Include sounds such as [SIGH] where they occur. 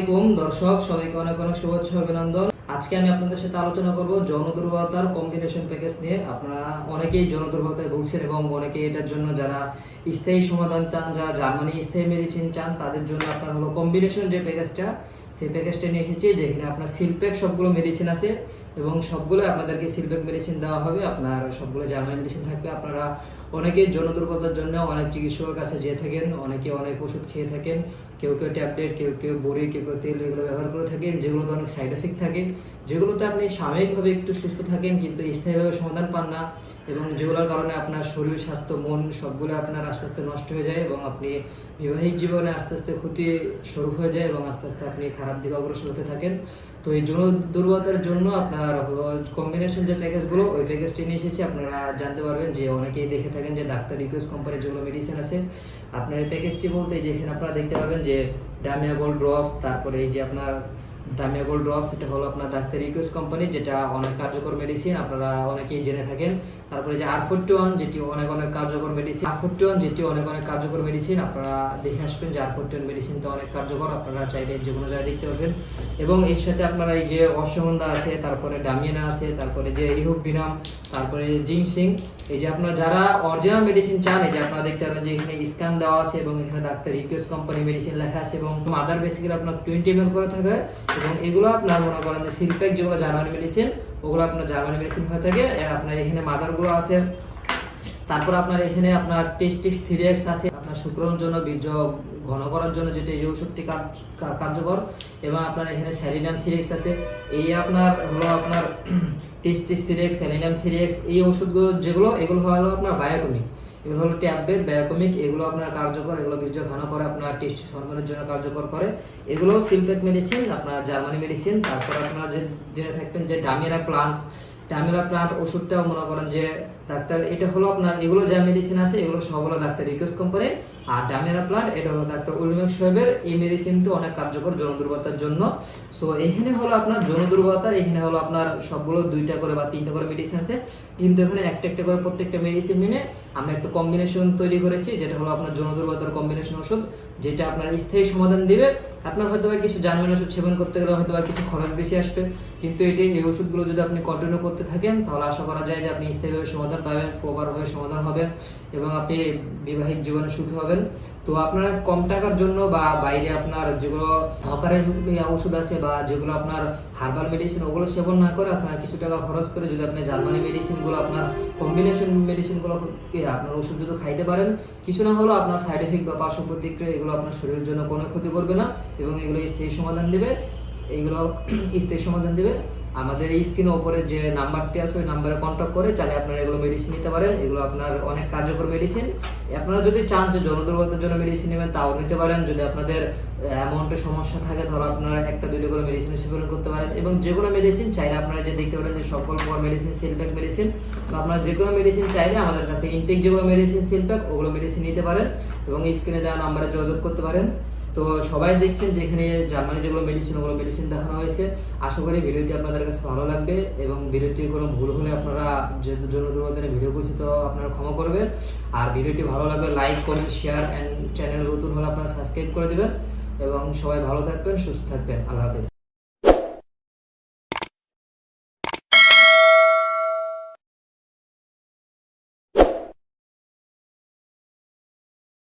আলাইকুম, দর্শক, সবাইকে অনেক অনেক শুভেচ্ছা অভিনন্দন। আজকে আমি আপনাদের সাথে আলোচনা করব যৌন দুর্বলতার কম্বিনেশন প্যাকেজ নিয়ে। আপনারা অনেকেই যৌন দুর্বলতায় ভুগছেন এবং অনেকেই এটার জন্য যারা স্থায়ী সমাধান চান, যারা জার্মানি স্থায়ী মেডিসিন চান, তাদের জন্য আপনার হলো কম্বিনেশন যে প্যাকেজটা সেই প্যাকেজটা নিয়ে এসেছি, যেখানে আপনার সিলপ্যাক সবগুলো মেডিসিন আছে এবং সবগুলো আপনাদেরকে সিলপ্যাক মেডিসিন দেওয়া হবে। আপনার সবগুলো জার্মানি মেডিসিন থাকবে। আপনারা অনেকেই যৌন দুর্বলতার জন্য অনেক চিকিৎসকের কাছে যেয়ে থাকেন, অনেকে অনেক ওষুধ খেয়ে থাকেন, কেউ কেউ ট্যাবলেট, কেউ কেউ বড়ি, কেউ কেউ তেল এগুলো ব্যবহার করে থাকেন, যেগুলোতে অনেক সাইড এফেক্ট থাকে, যেগুলোতে আপনি সাময়িকভাবে একটু সুস্থ থাকেন কিন্তু স্থায়ীভাবে সমাধান পান না এবং যেগুলোর কারণে আপনার শরীর, স্বাস্থ্য, মন সবগুলো আপনার আস্তে আস্তে নষ্ট হয়ে যায় এবং আপনি বিবাহিক জীবনে আস্তে আস্তে ক্ষতি স্বরূপ হয়ে যায় এবং আস্তে আস্তে আপনি খারাপ দিকে অগ্রসর হতে থাকেন। তো এই যৌন দুর্বলতার জন্য আপনার হলো কম্বিনেশন যে প্যাকেজগুলো, ওই প্যাকেজটি নিয়ে এসেছি, আপনারা জানতে পারবেন যে অনেকেই দেখে থাকেন। যে ডাক্তার রিকোয়েস্ট কোম্পানির যেগুলো মেডিসিন আছে, আপনার এই প্যাকেজটি বলতে যেখানে আপনারা দেখতে পাবেন যে ডামিয়া গোল্ড ড্রপস তারপরে এই যে আপনার দামিয়া গোল্ড ড্রপস এটা হলো আপনার ডাক্তার রিকোয়েস্ট কোম্পানি, যেটা অনেক কার্যকর মেডিসিন আপনারা অনেকেই জেনে থাকেন। তারপরে যে আর ফোরটি ওয়ান যেটি অনেক অনেক কার্যকর মেডিসিন আর ফোরটি ওয়ান যেটি অনেক অনেক কার্যকর মেডিসিন আপনারা দেখে আসবেন যে আর ফোরটি ওয়ান মেডিসিনটা অনেক কার্যকর, আপনারা চাইলে যে কোনো জায়গায় দেখতে পাবেন এবং এর সাথে আপনারা এই যে অশ্বগন্ধা আছে, তারপরে ডামিয়ানা আছে, তারপরে যে ইহুব বিনাম তারপরে জিংসিং এই যে আপনারা যারা অরিজিনাল মেডিসিন চান, এই যে আপনারা দেখতে পাবেন যে এখানে স্ক্যান দেওয়া আছে এবং এখানে ডাক্তার রিকোয়েস্ট কোম্পানি মেডিসিন লেখা আছে এবং মাদার বেসিক্যালি আপনার টোয়েন্টি এম করে থাকে এবং এগুলো আপনার মনে করেন যে সিলপ্যাক যেগুলো জার্মানি মেডিসিন ওগুলো আপনার জার্মানি মেডিসিন হয়ে থাকে আপনার এখানে মাদারগুলো আছে, তারপর আপনার এখানে আপনার টেস্টিক্স থ্রিএক্স আছে, আপনার শুক্রণ জন্য, বীর্য ঘন করার জন্য যেটা এই ওষুধটি কার্যকর, এবং আপনার এখানে স্যালিনাম থ্রিএক্স আছে, এই আপনার হলো আপনার টেস্টিক্স থ্রিএক্স স্যালিনাম থ্রিএক্স এই ওষুধগুলো যেগুলো, এগুলো হলো আপনার বায়োকমিক এগুলো হলো ট্যাবলেট বায়োকমিক, এগুলো আপনার কার্যকর, এগুলো বীর্য ঘন করে আপনার টেস্ট হরমোনের জন্য কার্যকর করে। এগুলো সিলপ্যাক মেডিসিন, আপনার জার্মানি মেডিসিন, তারপর আপনারা যে জেনে থাকতেন যে ডামিরা প্লান্ট ট্যামিলা প্লান্ট ওষুধটাও মনে করেন যে ডাক্তার, এটা হলো আপনার, এগুলো যা মেডিসিন আছে, এগুলো সবগুলো ডাক্তার রিকোয়েস্ট কোম্পানির আর ডামিরা প্লান্ট, এটা হলো ডাক্তার উলমেক সোহেবের। এই মেডিসিনটা অনেক কার্যকর যৌন দুর্বলতার জন্য। সো এখানে হলো আপনার যৌন দুর্বলতার, এখানে হলো আপনার সবগুলো দুইটা করে বা তিনটা করে মেডিসিন আছে। কিন্তু এখানে একটা একটা করে প্রত্যেকটা মেডিসিন মিলে আমরা একটা কম্বিনেশন তৈরি করেছি, যেটা হলো আপনার যৌন দুর্বলতার কম্বিনেশন ওষুধ, যেটা আপনার স্থায়ী সমাধান দিবে। আপনার হয়তো বা কিছু জার্মান ওষুধ সেবন করতে গেলে হয়তো বা কিছু খরচ বেশি আসবে। কিন্তু এটি, এই ওষুধগুলো যদি আপনি কন্টিনিউ করতে থাকেন, তাহলে আশা করা যায় যে আপনি স্থায়ীভাবে সমাধান পাবেন প্রপারভাবে সমাধান হবে এবং আপনি বিবাহিক জীবনে সুখী হবেন। তো আপনার কম টাকার জন্য বা বাইরে আপনার যেগুলো হকারের ওষুধ আছে বা যেগুলো আপনার হার্বাল মেডিসিন ওগুলো সেবন না করে আপনার কিছু টাকা খরচ করে যদি আপনি জার্মানি মেডিসিনগুলো আপনার কম্বিনেশন মেডিসিনগুলো আপনার ওষুধ যদি খাইতে পারেন, কিছু না হলেও আপনার সাইড এফেক্ট বা পার্শ্ব প্রতিক্রিয়া এগুলো আপনার শরীরের জন্য কোনো ক্ষতি করবে না এবং এগুলো স্থায়ী সমাধান দেবে। এইগুলো [CLEARS THROAT] স্থায়ী সমাধান দেবে। আমাদের এই স্ক্রিনের ওপরে যে নাম্বারটি আছে, ওই নাম্বারে কন্ট্যাক্ট করে চাইলে আপনারা এগুলো মেডিসিন নিতে পারেন। এগুলো আপনার অনেক কার্যকর মেডিসিন আপনারা যদি চান যে জনদুর্বলতার জন্য মেডিসিন নেবেন, তাও নিতে পারেন। যদি আপনাদের অ্যামাউন্টের সমস্যা থাকে, তাহলে আপনারা একটা, দুইটা করে মেডিসিন সেবন করতে পারেন। এবং যে কোনো মেডিসিন চাইলে আপনারা যে দেখতে পারেন যে সকল প্রকার মেডিসিন সিলপ্যাক মেডিসিন তো আপনারা যে কোনো মেডিসিন চাইলে আমাদের কাছে ইনটেক যেগুলো মেডিসিন সিলপ্যাক ওগুলো মেডিসিন নিতে পারেন এবং স্ক্রিনে দেওয়া নাম্বারে যোগাযোগ করতে পারেন। তো সবাই দেখছেন যেখানে জার্মানি যেগুলো মেডিসিন ওগুলো মেডিসিন দেখানো হয়েছে। আশা করি ভিডিওটি আপনাদের কাছে ভালো লাগবে এবং ভিডিওটির কোনো ভুল হলে আপনারা যেহেতু জন্য ভিডিও করছি, তো আপনারা ক্ষমা করবেন। আর ভিডিওটি ভালো লাগবে লাইক করেন শেয়ার অ্যান্ড চ্যানেল নতুন হলে আপনারা সাবস্ক্রাইব করে দেবেন। এবং সবাই ভালো থাকবেন, সুস্থ থাকবেন। আল্লাহ হাফেজ।